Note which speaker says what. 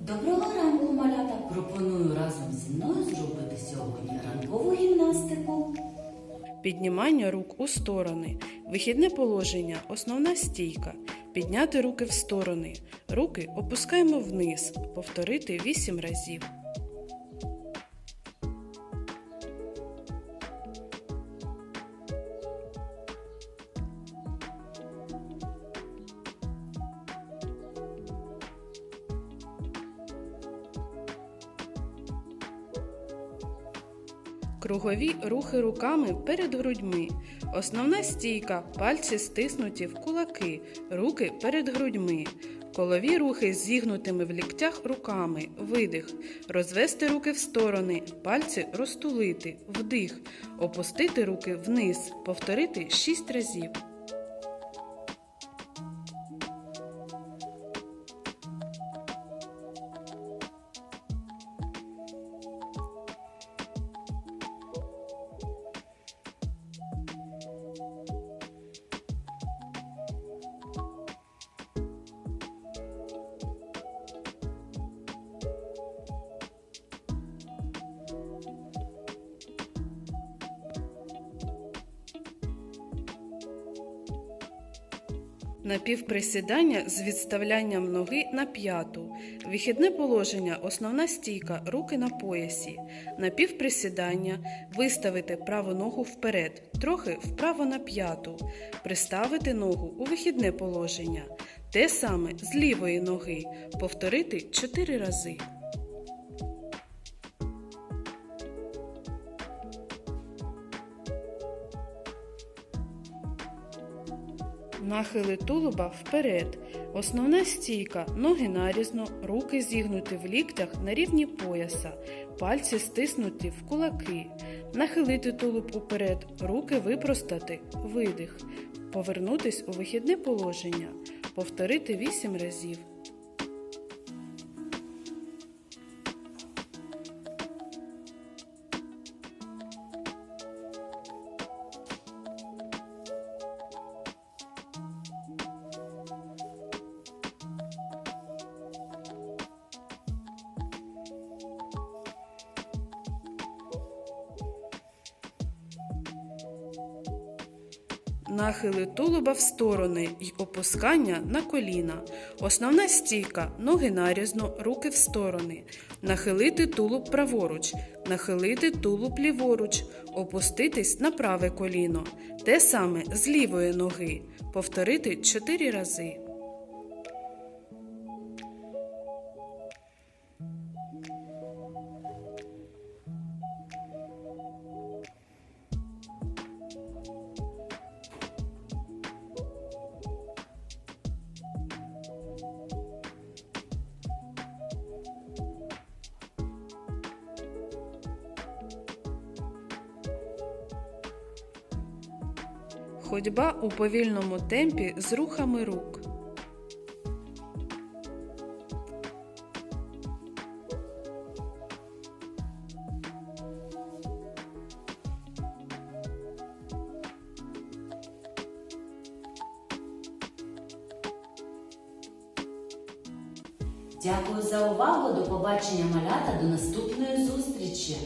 Speaker 1: Доброго ранку, малята! Пропоную разом зі мною зробити сьогодні ранкову гімнастику.
Speaker 2: Піднімання рук у сторони. Вихідне положення. Основна стійка. Підняти руки в сторони. Руки опускаємо вниз. Повторити 8 разів. Кругові рухи руками перед грудьми. Основна стійка, пальці стиснуті в кулаки, руки перед грудьми. Колові рухи зігнутими в ліктях руками. Видих. Розвести руки в сторони, пальці розтулити, вдих. Опустити руки вниз. Повторити 6 разів. Напівприсідання з відставлянням ноги на п'яту. Вихідне положення, основна стійка, руки на поясі. Напівприсідання, виставити праву ногу вперед, трохи вправо на п'яту. Приставити ногу у вихідне положення. Те саме з лівої ноги. Повторити 4 рази. Нахили тулуба вперед. Основна стійка. Ноги нарізно, руки зігнуті в ліктях на рівні пояса, пальці стиснуті в кулаки. Нахилити тулуб уперед, руки випростати, видих. Повернутись у вихідне положення. Повторити 8 разів. Нахили тулуба в сторони й опускання на коліна. Основна стійка. Ноги нарізно, руки в сторони. Нахилити тулуб праворуч. Нахилити тулуб ліворуч. Опуститись на праве коліно. Те саме з лівої ноги. Повторити 4 рази. Ходьба у повільному темпі з рухами рук.
Speaker 1: Дякую за увагу. До побачення малята. До наступної зустрічі.